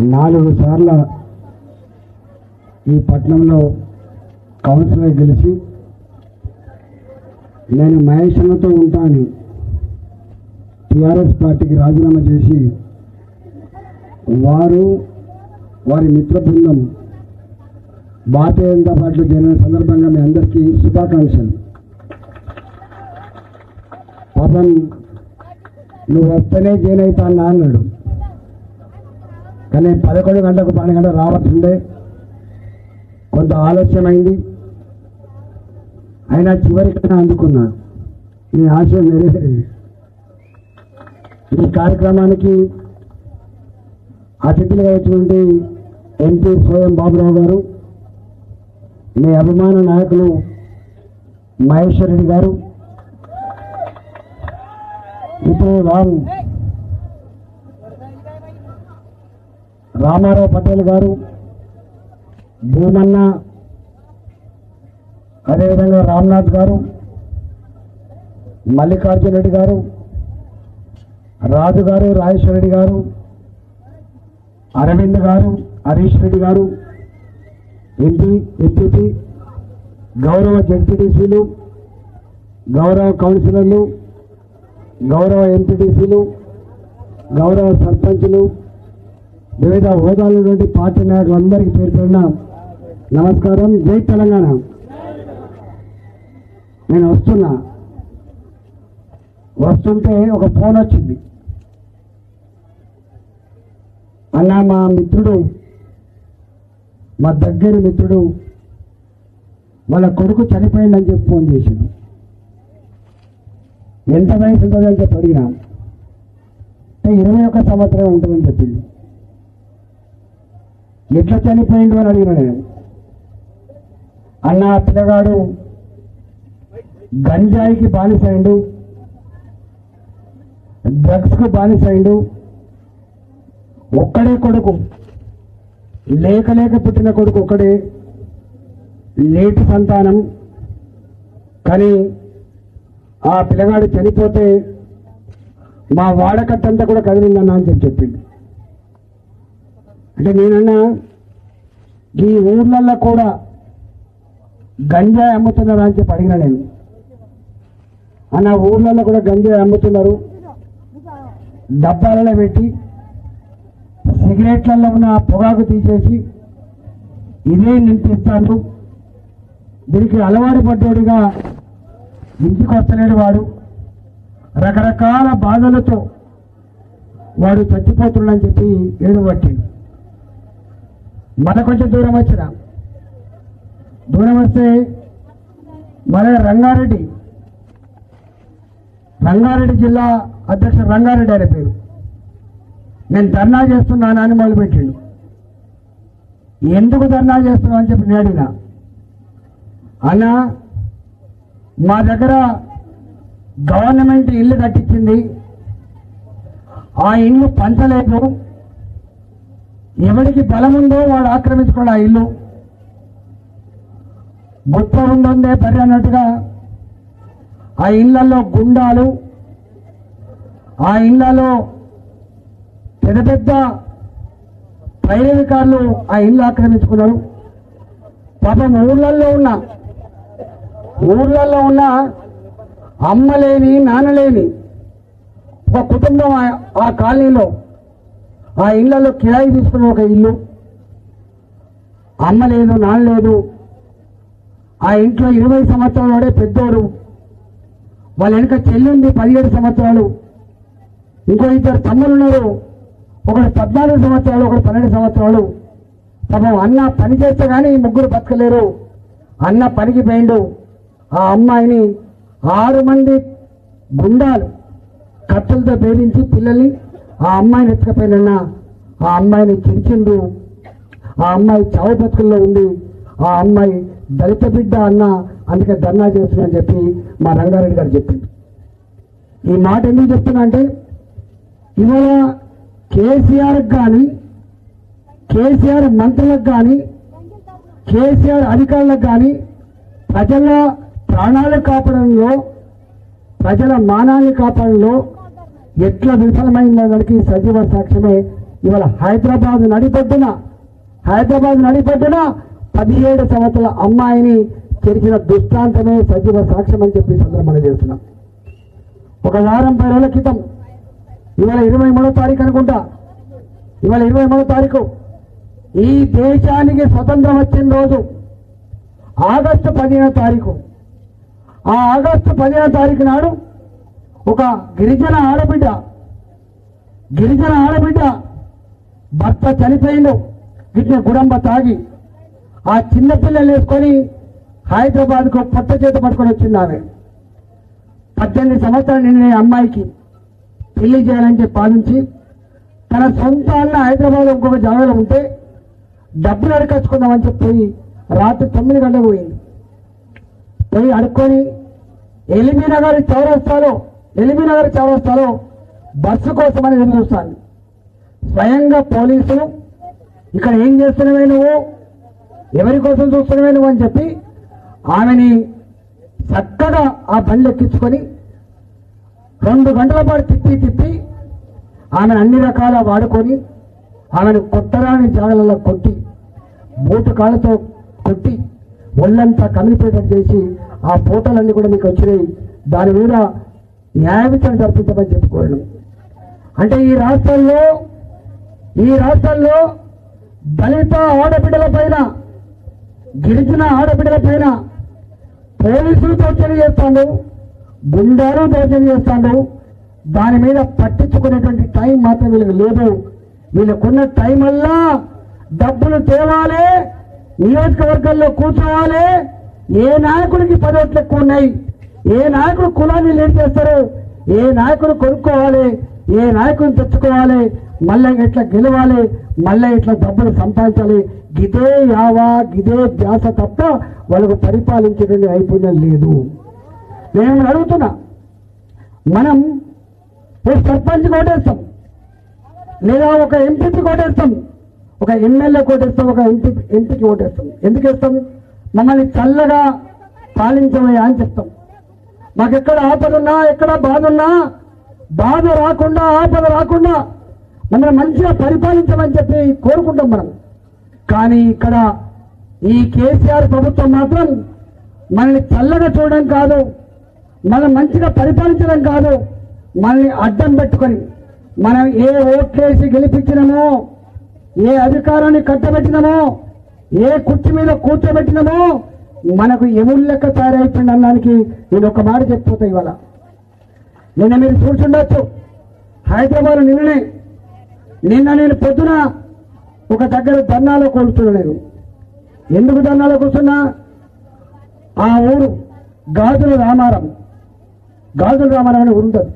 నాలుగు సార్ల ఈ పట్టణంలో కౌన్సిలర్ గెలిచి నేను మహేశ్వరతో ఉంటానని టీఆర్ఎస్ పార్టీకి రాజీనామా చేసి వారు వారి మిత్ర బృందం భారతీయ జనతా పార్టీలో చేరిన సందర్భంగా మీ అందరికీ శుభాకాంక్షలు. పాపం నువ్వు వస్తేనే జైన్ అవుతా అన్నాడు. కానీ పదకొండు గంటలకు పన్నెండు గంటలు రావాల్సిందే. కొంత ఆలస్యమైంది అయినా చివరికైనా అందుకున్నా. ఈ ఆశయం నెరవేరింది. ఈ కార్యక్రమానికి అతిథులుగా వచ్చినటువంటి ఎంపీ స్వయం బాబురావు గారు మీ అభిమాన నాయకులు మహేశ్వర్ రెడ్డి గారు ఇప్పుడు రాము. రామారావు పటేల్ గారు భూమన్న అదేవిధంగా రామ్నాథ్ గారు మల్లికార్జున రెడ్డి గారు రాజు గారు రాజేశ్వర రెడ్డి గారు అరవింద్ గారు హరీష్ రెడ్డి గారు ఎంపీ ఎంపీపీ గౌరవ జడ్పీటీసీలు గౌరవ కౌన్సిలర్లు గౌరవ ఎంపీటీసీలు గౌరవ సర్పంచులు వివిధ హోదాల నుండి పార్టీ నాయకులందరికీ పేరు పేరున నమస్కారం. జై తెలంగాణ. నేను వస్తున్నా. వస్తుంటే ఒక ఫోన్ వచ్చింది. అన్న మా మిత్రుడు మా దగ్గర మిత్రుడు వాళ్ళ కొడుకు చనిపోయిందని చెప్పి ఫోన్ చేసింది ఎంత వయసు ఉంటుందని చెప్పి అడిగినా. అంటే ఇరవై ఒక్క సంవత్సరం ఉంటుందని చెప్పింది ఎట్లా చనిపోయిండు అని అడిగిన నేను. అన్న పిల్లగాడు గంజాయికి బానిసైండు డ్రగ్స్కు బానిసైండు ఒక్కడే కొడుకు లేక లేక పుట్టిన కొడుకు ఒక్కడే లేటి సంతానం. కానీ ఆ పిల్లగాడు చనిపోతే మా వాడకట్టంతా కూడా కదిలిందన్నా అని చెప్పి చెప్పిండు. అంటే నేనన్నా ఈ ఊర్లల్లో కూడా గంజాయి అమ్ముతున్నారా అని చెప్పి అడిగిన నేను. అన్న ఊర్లలో కూడా గంజాయి అమ్ముతున్నారు. డబ్బాలలో పెట్టి సిగరెట్లలో ఉన్న పొగాకు తీసేసి ఇదే నింపిస్తాను. దీనికి అలవాటు పడ్డోడిగా ఇంటికి వస్తలేడు వాడు. రకరకాల బాధలతో వాడు చచ్చిపోతున్నాడని చెప్పి ఏడుబట్టిండు మన కొంచెం దూరం వచ్చిన దూరం వస్తే మన రంగారెడ్డి. రంగారెడ్డి జిల్లా అధ్యక్షుడు రంగారెడ్డి అనే పేరు. నేను ధర్నా చేస్తున్నాను అని మొదలుపెట్టిండు. ఎందుకు ధర్నా చేస్తున్నావు అని చెప్పి నేడినా అన్న మా దగ్గర గవర్నమెంట్ ఇల్లు కట్టించింది. ఆ ఇల్లు పంచలేదు ఎవరికి బలం ఉందో వాడు ఆక్రమించుకోడు ఆ ఇల్లు. గుట్ట ఉండే పరి అన్నట్టుగా ఆ ఇళ్ళలో గుండాలు ఆ ఇళ్ళలో పెద్ద పెద్ద పైరవికారులు ఆ ఇల్లు ఆక్రమించుకున్నారు. పాపం ఊర్లలో ఉన్న ఊర్లలో ఉన్న అమ్మ లేని నాన్న లేని ఒక కుటుంబం ఆ కాలనీలో ఆ ఇళ్ళలో కిరాయి తీసుకున్న ఒక ఇల్లు. అమ్మ లేదు నాన్న లేదు. ఆ ఇంట్లో ఇరవై సంవత్సరాలే పెద్దోడు. వాళ్ళ వెనక చెల్లింది పదిహేడు సంవత్సరాలు. ఇంకో ఇద్దరు తమ్ములు ఉన్నారు. ఒకడు పద్నాలుగు సంవత్సరాలు ఒకడు పన్నెండు సంవత్సరాలు. పాపం అన్న పని చేస్తే కానీ ఈ ముగ్గురు బతకలేరు. అన్న పనికి పోయిండు. ఆ అమ్మాయిని ఆరు మంది గుండాలు కత్తులతో పేరించి పిల్లల్ని ఆ అమ్మాయిని ఎత్తుకపోయినన్న ఆ అమ్మాయిని చించిండు. ఆ అమ్మాయి చావు బతుకుల్లో ఉంది. ఆ అమ్మాయి దళిత బిడ్డ అన్న అందుకే ధర్నా చేస్తుందని చెప్పి మా రంగారెడ్డి గారు చెప్పింది ఈ మాట ఎందుకు చెప్తున్నా అంటే ఇవాళ కేసీఆర్ కానీ కేసీఆర్ మంత్రులకు కానీ కేసీఆర్ అధికారులకు కానీ ప్రజల ప్రాణాలు కాపాడంలో ప్రజల మానాన్ని కాపాడంలో ఎట్లా విఫలమైన దానికి సజీవ సాక్ష్యమే. ఇవాళ హైదరాబాద్ నడిపడ్డున హైదరాబాద్ నడిపడ్డున పదిహేడు సంవత్సరాల అమ్మాయిని చెరిచిన దృష్టాంతమే సజీవ సాక్ష్యం అని చెప్పి ఈ సందర్భంగా చేస్తున్నాం ఒక వారం పది రోజుల క్రితం ఇవాళ ఇరవై మూడో తారీఖు అనుకుంటా. ఇవాళ ఇరవై మూడో తారీఖు. ఈ దేశానికి స్వతంత్రం వచ్చిన రోజు ఆగస్టు పదిహేనో తారీఖు. ఆ ఆగస్టు పదిహేనో తారీఖు నాడు ఒక గిరిజన ఆడబిడ్డ గిరిజన ఆడబిడ్డ భర్త చనిపోయిండు గిట్ల గుడంబ తాగి ఆ చిన్నపిల్లలు వేసుకొని హైదరాబాద్కు పొట్ట చేత పట్టుకొని వచ్చింది ఆమె. పద్దెనిమిది సంవత్సరాలు నిన్న అమ్మాయికి పెళ్ళి చేయాలని చెప్పి భావించి తన సొంత అన్న హైదరాబాద్లో ఇంకొక జాగాలో ఉంటే డబ్బులు అడకచ్చుకుందామని చెప్పి పోయి రాత్రి తొమ్మిది గంటలకు పోయింది. పోయి అడుక్కొని ఎలిమి నగర్ చౌరస్తాలో ఎలిమినగర్ చౌరస్తాలో బస్సు కోసమని ఎదురు చూస్తాను స్వయంగా పోలీసులు ఇక్కడ ఏం చేస్తున్నావే నువ్వు? ఎవరి కోసం చూస్తున్నావే నువ్వు? అని చెప్పి ఆమెని చక్కగా ఆ బండి ఎక్కించుకొని రెండు గంటల పాటు తిప్పి తిప్పి ఆమెను అన్ని రకాల వాడుకొని ఆమెను కొత్తరాని జాగలలో కొట్టి బూటు కాళ్ళతో కొట్టి ఒళ్ళంతా కమిలిపోయేటట్టు చేసి ఆ ఫోటోలన్నీ కూడా మీకు వచ్చినాయి. దాని మీద న్యాయవిచారణ జరిపించమని చెప్పుకోవడం అంటే ఈ రాష్ట్రంలో ఈ రాష్ట్రంలో దళిత ఆడబిడ్డల పైన గిరిజన ఆడబిడ్డల పైన పోలీసులు దౌర్జన్యం చేస్తాడు గుండాలు దౌర్జన్యం చేస్తాడు దాని మీద పట్టించుకునేటువంటి టైం మాత్రం వీళ్ళకి లేదు. వీళ్ళకున్న టైం డబ్బులు తేవాలి నియోజకవర్గాల్లో కూర్చోవాలి ఏ నాయకుడికి పదోట్లు ఎక్కువ ఉన్నాయి? ఏ నాయకుడు కులాన్ని లీడ్ చేస్తారు ఏ నాయకుడు కొనుక్కోవాలి ఏ నాయకుడిని తెచ్చుకోవాలి మళ్ళీ ఇట్లా గెలవాలి మళ్ళీ ఇట్లా డబ్బులు సంపాదించాలి గిదే యావా గిదే ధ్యాస తప్ప వాళ్ళకు పరిపాలించేటువంటి నైపుణ్యం లేదు. నేను అడుగుతున్నా మనం ఓ సర్పంచ్ కోటేస్తాం లేదా ఒక ఎంపీకి కోటేస్తాం ఒక ఎమ్మెల్యే కోటేస్తాం ఒక ఎంపీ ఎంపీకి ఓటేస్తాం ఎందుకు వేస్తాం? మమ్మల్ని చల్లగా పాలించమయ్యా అని చెప్తాం. మాకు ఎక్కడ ఎక్కడ బాధ ఉన్నా బాధ రాకుండా ఆపద రాకుండా మమ్మల్ని మంచిగా పరిపాలించమని చెప్పి కోరుకుంటాం మనం. కానీ ఇక్కడ ఈ కేసీఆర్ ప్రభుత్వం మాత్రం మనల్ని చల్లగా చూడడం కాదు మనం మంచిగా పరిపాలించడం కాదు మనల్ని అడ్డం పెట్టుకొని మనం ఏ ఓట్లేసి గెలిపించినమో ఏ అధికారాన్ని కట్టబెట్టినమో ఏ కుర్చీ మీద కూర్చోబెట్టినమో మనకు ఎముళ్ళక లెక్క తయారైపోయింది అన్నానికి నేను ఒక మాట చెప్పిపోతా ఇవాళ. నిన్న మీరు చూసుండొచ్చు హైదరాబాద్ నిన్ననే నిన్న నేను పొద్దున ఒక దగ్గర ధర్నాలో కూర్చున్నా నేను ఎందుకు ధర్నాలో కూర్చున్నా? ఆ ఊరు గాజుల రామారం. గాజుల రామారం అనే ఊరు ఉంటుంది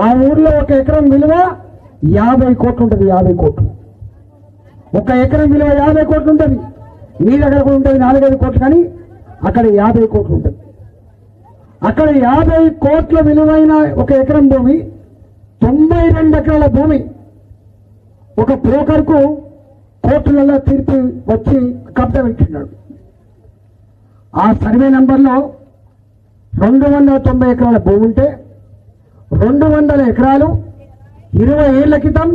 ఆ ఊర్లో ఒక ఎకరం విలువ యాభై కోట్లు ఉంటుంది యాభై కోట్లు. ఒక ఎకరం విలువ యాభై కోట్లు ఉంటుంది. నీ దగ్గర కూడా ఉంటుంది నాలుగైదు కోట్లు కానీ అక్కడ యాభై కోట్లు ఉంటుంది అక్కడ యాభై కోట్ల విలువైన ఒక ఎకరం భూమి తొంభై రెండు ఎకరాల భూమి. ఒక బ్రోకర్కు కోర్టులలో తీర్పు వచ్చి కబ్జా పెట్టినాడు ఆ సర్వే నెంబర్లో రెండు వందల తొంభై ఎకరాల భూమి ఉంటే రెండు వందల ఎకరాలు ఇరవై ఏళ్ళ క్రితం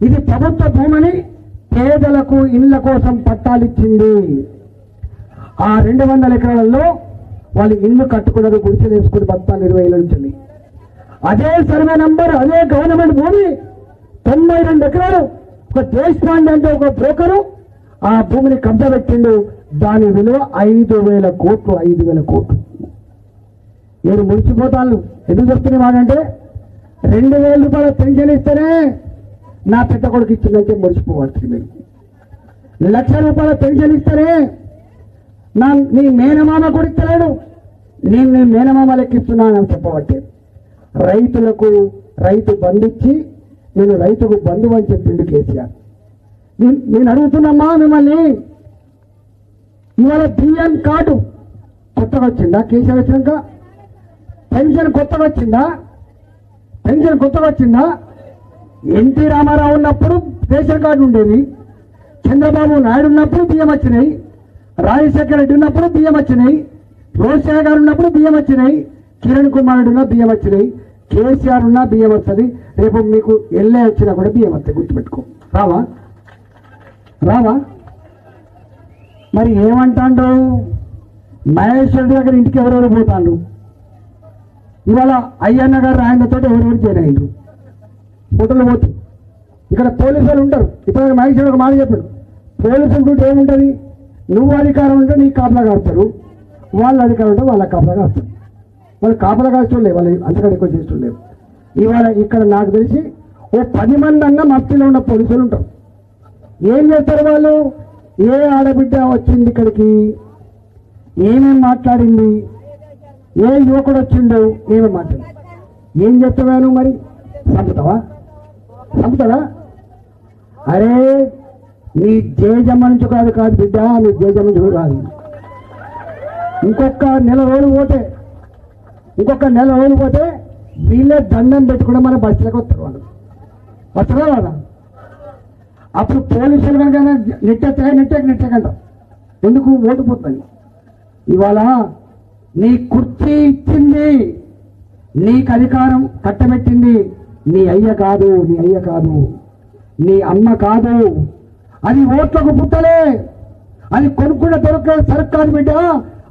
ఇది ప్రభుత్వ భూమిని పేదలకు ఇళ్ళ కోసం పట్టాలిచ్చింది. ఆ రెండు వందల ఎకరాలలో వాళ్ళు ఇల్లు కట్టుకున్నారు గుడిసెలు వేసుకుని బతాలు ఇరవై ఏళ్ళ నుంచి అదే సర్వే నంబర్ అదే గవర్నమెంట్ భూమి తొంభై రెండు ఎకరాలు. ఒక దేశ్ పాండే అంటే ఒక బ్రోకరు ఆ భూమిని కబ్జా పెట్టిండు దాని విలువ ఐదు వేల కోట్లు ఐదు వేల కోట్లు. నేను మురిసిపోతాను. ఎందుకు చెప్తున్నా వాడంటే రెండు వేల రూపాయల పెన్షన్ ఇస్తేనే నా పెద్ద కొడుకు ఇచ్చిందంటే మురిసిపోవచ్చు మీరు. లక్ష రూపాయల పెన్షన్ ఇస్తారే నా నీ మేనమామ కూడా ఇస్తలేడు. నేను నీ మేనమామ లెక్కిస్తున్నానని చెప్పబట్టే. రైతులకు రైతు బంధించి నేను రైతుకు బంధువు అని చెప్పిండు కేసీఆర్ నేను- నేను అడుగుతున్నమ్మా మిమ్మల్ని. ఇవాళ బియ్యం కార్డు కొత్తగా వచ్చిందా? కేసీఆర్ వచ్చినాక? పెన్షన్ కొత్తగా వచ్చిందా? పెన్షన్ కొత్తగా వచ్చిందా? ఎన్టీ రామారావు ఉన్నప్పుడు రేషన్ కార్డు ఉండేది. చంద్రబాబు నాయుడు ఉన్నప్పుడు బియ్యం వచ్చినాయి. రాజశేఖర రెడ్డి ఉన్నప్పుడు బియ్యం వచ్చినాయి. రోషయ్య గారు ఉన్నప్పుడు బియ్యం వచ్చినాయి. కిరణ్ కుమార్ రెడ్డి ఉన్న బియ్యం వచ్చినాయి. కేసీఆర్ ఉన్న బియ్యం వస్తుంది. రేపు మీకు ఎల్లే వచ్చినా కూడా బియ్యం వస్తాయి. గుర్తుపెట్టుకో. రావా? రావా? మరి ఏమంటాడు? మహేశ్వరుడి దగ్గర ఇంటికి ఎవరెవరు పోతాడు ఇవాళ అయ్యన్న గారు ఆయనతో ఎవరెవరు చేరి ఫోటోలు పోతు ఇక్కడ పోలీసులు ఉంటారు. ఇప్పుడు మహేశ్వరుడు ఒక మాట చెప్పాడు. పోలీసులు కూడా ఏముంటుంది? నువ్వు అధికారం ఉంటే నీకు కాపలా కాస్తారు వాళ్ళ అధికారం ఉంటే వాళ్ళ కాపలా కాస్తారు వాళ్ళు కాపలా కాస్తుండే వాళ్ళు అంతకంటే ఎక్కువ చేస్తుండే ఇవాళ ఇక్కడ నాకు తెలిసి ఓ పది మంది అన్న మస్తీలో ఉన్న పోలీసులు ఉంటారు. ఏం చేస్తారు వాళ్ళు? ఏ ఆడబిడ్డ వచ్చింది ఇక్కడికి? ఏమేమి మాట్లాడింది? ఏ యువకుడు వచ్చిండు? ఏమేమి మాట్లాడింది? ఏం చెప్తున్నాను మరి? చంపుతావా చంపుతాడా అరే నీ జేజమ్మ నుంచి కాదు కాదు బిడ్డ నీ జేజమ్మ నుంచి కాదు. ఇంకొక నెల రోజులు పోతే ఇంకొక నెల రోజులు పోతే వీళ్ళే దండం పెట్టుకుని మన బస్సులకు వస్తారు వాళ్ళు. వస్తారా కదా అప్పుడు పోలీసులు కనుక నెట్టెత్తే నెట్టే నెట్టకంట ఎందుకు? ఓటు పోతుంది. ఇవాళ నీ కుర్చీ ఇచ్చింది నీకు అధికారం కట్టబెట్టింది నీ అయ్య కాదు నీ అయ్య కాదు. నీ అమ్మ కాదు. అది ఓట్లకు పుట్టలే. అది కొనుక్కున్న దొరక సర్కారు బిడ్డ.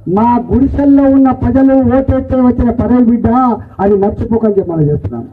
మా గుడిసెల్లో ఉన్న ప్రజలు ఓటేస్తే వచ్చిన పదవి బిడ్డ. అది మర్చిపోకని చెప్పి మనం చేస్తున్నాం.